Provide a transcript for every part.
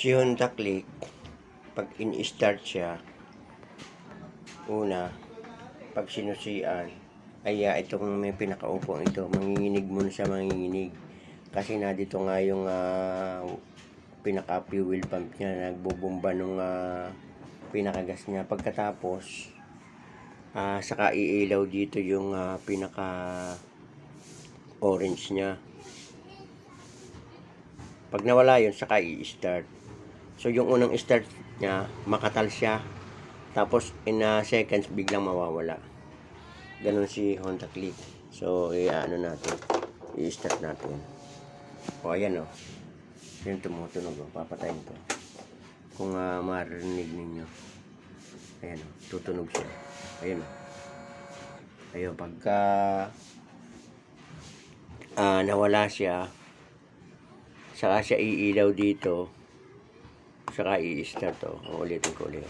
Si Honda Click, pag in-start siya, una, pag sinusian, ay ah, itong may pinakaupong ito, manginginig muna siya, manginginig. Kasi na dito nga yung ah, pinaka-fuel pump niya, nagbubumba nung ah, pinakagas niya. Pagkatapos, ah, saka iilaw dito yung ah, pinaka orange niya. Pag nawala yun, saka i-start. So, yung unang start niya, makatal siya. Tapos, in a seconds, biglang mawawala. Ganon si Honda Click. So, i-ano natin. I-start natin. O, ayan o. Yan tumutunog o. Papatayin ko. Kung uh, marinig ninyo. Ayan o. Tutunog siya. Ayan o. Ayun, pagka ah, nawala siya, saka siya iilaw dito, saka i-start to. O, ulitin ko ulit.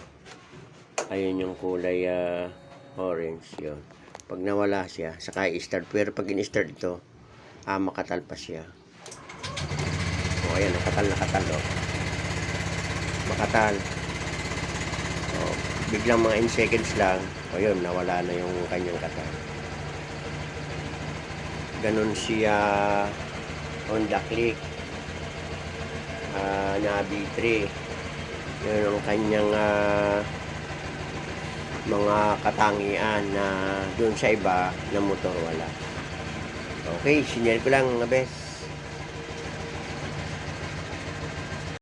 Ayun yung kulay ah, orange, yun. Pag nawala siya, saka i-start. Pero pag in-start ito, ah, makatal pa siya. O, ayan, nakatal, nakatal, o. Makatal. O, biglang mga in seconds lang, o yun, nawala na yung kanyang katal. Ganon siya Honda Click ah, na B3 yun ang kanyang ah, mga katangian na dun sa iba na motor wala. Okay sinyer ko lang bes